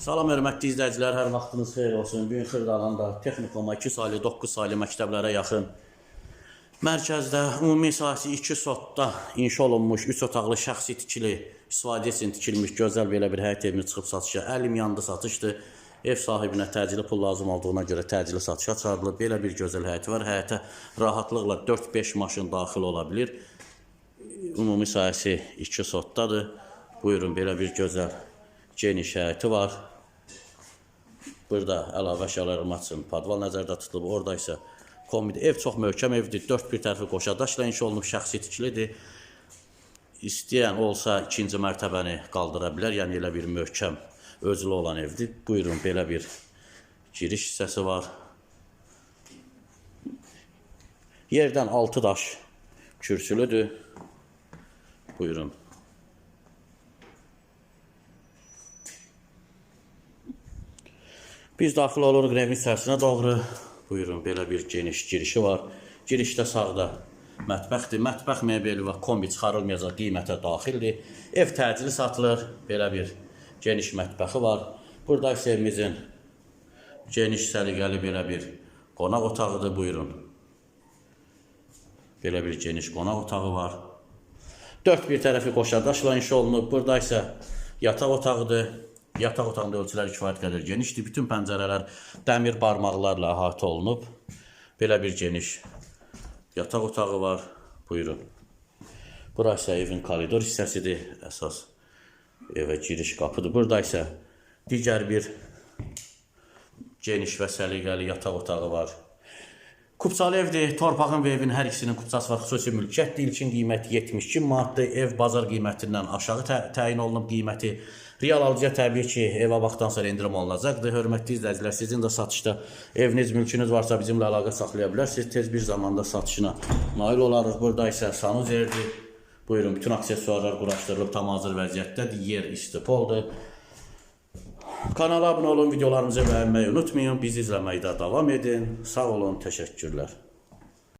Salam hörmətli izləyicilər, hər vaxtınız xeyir olsun. Bu gün Xırdalanda texnikuma 2 saylı, 9 saylı məktəblərə yaxın mərkəzdə ümumi sahəsi 2 sotda inşa olunmuş 3 otaqlı şəxsi tikili, istifadə üçün tikilmiş gözəl belə bir həyət evini çıxıb satışa. Əlim yandı satışdır. Ev sahibinə təcili pul lazım olduğuna görə təcili satışa çıxarılıb. Belə bir gözəl həyəti var. Həyətə rahatlıqla 4-5 maşın daxil ola bilər. Ümumi sahəsi 2 sotdadır. Buyurun belə bir gözəl geniş həyəti var. Burada əlavə əşyalarım üçün padval nəzərdə tutulub. Orada isə kombi ev çox möhkəm evdir. 4 bir tərəfi qoşa daşla inşa olunub, şəxsi tikilidir. İstəyən olsa ikinci mərtəbəni qaldıra bilər. Yəni elə bir möhkəm özlü olan evdir. Buyurun belə bir giriş hissəsi var. Yerdən 6 daş kürsülüdür. Buyurun. Biz daxil oluruq evin içərisinə doğru. Buyurun, belə bir geniş girişi var. Girişdə sağda mətbəxdir. Mətbəx mebeli və kombi çıxarılmayacaq qiymətə daxildir. Ev təcili satılır. Belə bir geniş mətbəxi var. Burada isə evimizin geniş səliqəli belə bir qonaq otağıdır. Buyurun. Belə bir geniş qonaq otağı var. Dörd bir tərəfi qoşadaşla inşa olunub. Burada isə yataq otağıdır. Yataq otağında ölçüləri kifayət qədər genişdir. Bütün pəncərələr dəmir barmaqlarla əhatə olunub. Belə bir geniş yataq otağı var. Buyurun. Burası evin koridor hissəsidir. Əsas evə giriş qapıdır. Burada isə digər bir geniş və səliqəli yataq otağı var. Kupçalı evdir. Torpağın və evin hər ikisinin kupçası var. Xüsusi mülkiyyətdir. İlkin qiyməti 72 manatdır. Ev bazar qiymətindən aşağı tə təyin olunub qiyməti. Real alıcıya təbii ki, evə baxdan sonra endirim olunacaqdır. Hörmətli izləyicilər, sizin də satışda eviniz, mülkünüz varsa bizimlə əlaqə saxlaya bilərsiniz. Tez bir zamanda satışına nail olarıq. Burada isə sanuzerdir. Buyurun, bütün aksesuarlar quraşdırılıb tam hazır vəziyyətdədir. Yer istipoldur. Kanala abunə olun, videolarımızı bəyənməyi unutmayın. Bizi izləməkdə davam edin. Sağ olun, təşəkkürlər.